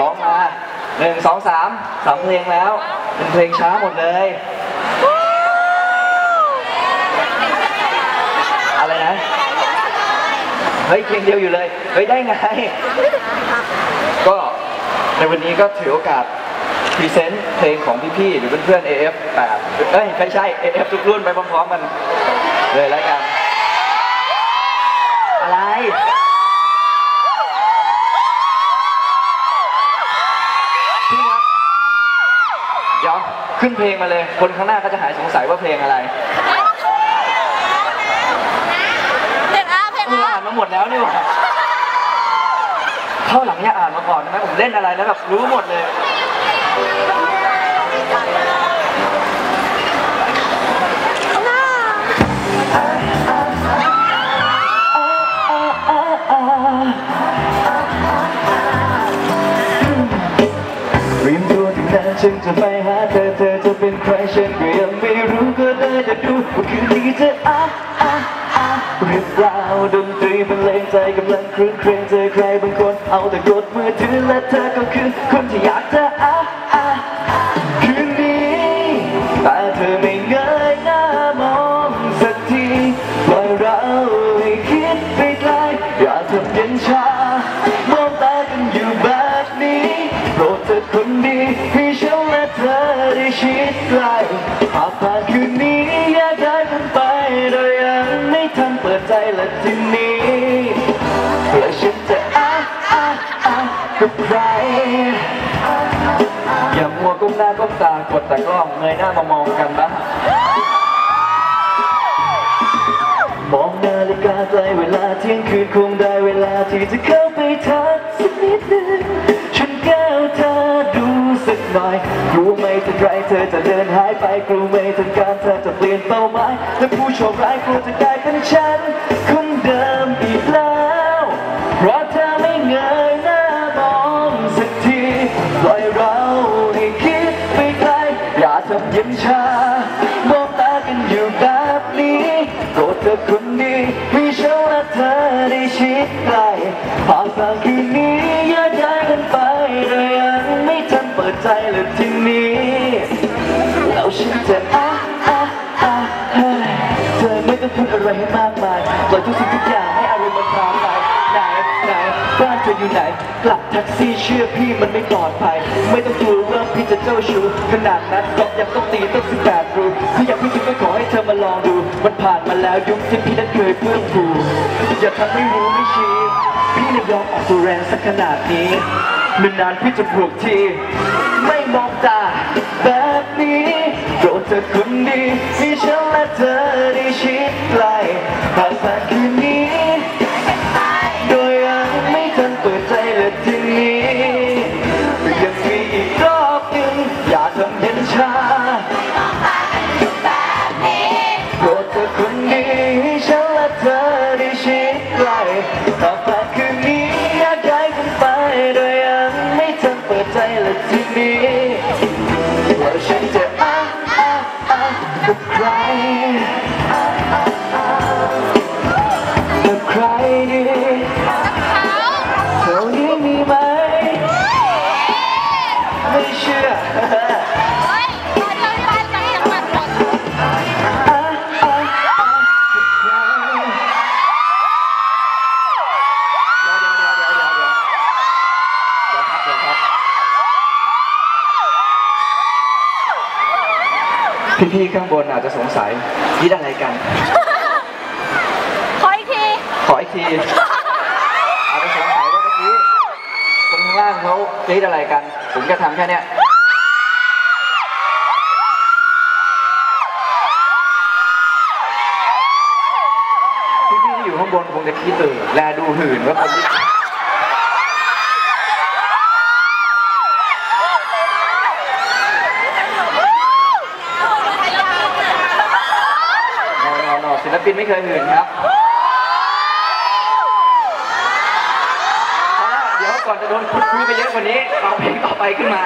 ร้องมาหนึ่งสองสามสามเพลงแล้วเป็นเพลงช้าหมดเลย อะไรนะ เฮ้ยเพลงเดียวอยู่เลย เฮ้ยได้ไง ก็ในวันนี้ก็ถือโอกาสพรีเซนต์เพลงของพี่ๆหรือเพื่อนๆ AF 8 เอ้ยไม่ใช่ AF ทุกรุ่นไปพร้อมๆกันเลยแล้วกัน ขึ้นเพลงมาเลย คนข้างหน้าก็จะหายสงสัยว่าเพลงอะไรเพลงอาเพลงเอออาอ่านมาหมดแล้วนี่หว่าเข้าหลังอย่าอ่านมาก่อนได้ไหมผมเล่นอะไรแล้วแบบรู้หมดเลย ฉันจะไปหาเธอเธอจะเป็นใครฉันก็ยังไม่รู้ก็เลยจะดูว่าคืนนี้จะอะอะอะหรือเปล่าดนตรีบรรเลงใจกำลังครื้นเครงเจอใครบางคน เอาแต่กดมือถือและเธอก็คือคนที่อยากจะอะอะคืนนี้แต่เธอไม่เงยหน้ามองสักทีปล่อยเราให้คิดไปไกลอย่าทำเย็นชามองตากันอยู่แบบนี้โปรดเธอคนดี กล้หากผ่านคืนนี้แยกย้ายกันไปโดยยังไม่ทันเปิดใจและทีนี้และฉันจะอะอะอะกับใครอย่ามัวก้มหน้าก้มตากดแต่กล้องเงยหน้ามามองกันบ้างมองนาฬิกาใกล้เวลาเที่ยงคืนคงได้เวลาที่จะเข้าไปทักสักนิดหนึ่งฉันแก้วเธอดูสักหน่อยรู้ไหมถึง ไรเธอจะเดินหายไปกลัวไหมถึงการเธอจะเปลี่ยนเป้าหมายและผู้โชคร้ายกลัวจะได้เป็นฉันคนเดิมอีกแล้ว เพราะเธอไม่เงยหน้ามองสักทีปล่อยเราให้คิดไปไกลอย่าทำเย็นชามองตากันอยู่แบบนี้โปรดเธอคน ลยทีนี้แล้วฉันจะอะอะอะเฮ้ยเธอไม่ต้องพูดอะไรให้มากมายปล่อยทุกสิ่งทุกอย่างให้อารมณ์มันพาไปไหนไหนบ้านเธออยู่ไหน กลับแท็กซี่เชื่อพี่มันไม่ปลอดภัย ไม่ต้องกลัวว่าพี่จะเจ้าชู้ขนาดนั้นก็ยังต้องตีต้องสิบแปดรูถ้าอยากพี่จริงก็ขอให้เธอมาลองดู มันผ่านมาแล้วยุคที่พี่นั้นเคยเพื่อนผูอย่าทำให้รู้ไม่ชี้พี่เลยยอมออกตัวแรงสักขนาดนี้ นานพี่จะผูกที ไม่มองตาแบบนี้โปรดเธอคนดีให้ฉันและเธอได้ชิดใกล้หากผ่านคืนนี้โดยยังไม่ทันเปิดใจเลยทีนี้ยังมีอีกรอบหนึ่งอย่าทำเย็นชาโปรดเธอคนดีให้ฉันและเธอได้ชิดใกล้หากะกับใครกับใครดีเท่านี้มีไหมไม่เชื่อ พี่ๆข้างบนอาจจะสงสัยคิดอะไรกัน ขออีกที ขออีกที อาจจะสงสัยว่าเมื่อกี้คนข้างล่างเขาคิดอะไรกัน ผมก็ทำแค่เนี้ยพี่ๆที่อยู่ข้างบนคงจะคิดตื่นแลดูหื่นว่าคนที่นอนนอนศิล ปินไม่เคยหื่นครับเดี๋ยวก่อนจะโดนคุยไปเยอะกว่านี้ เอาเพลงต่อไปขึ้นมา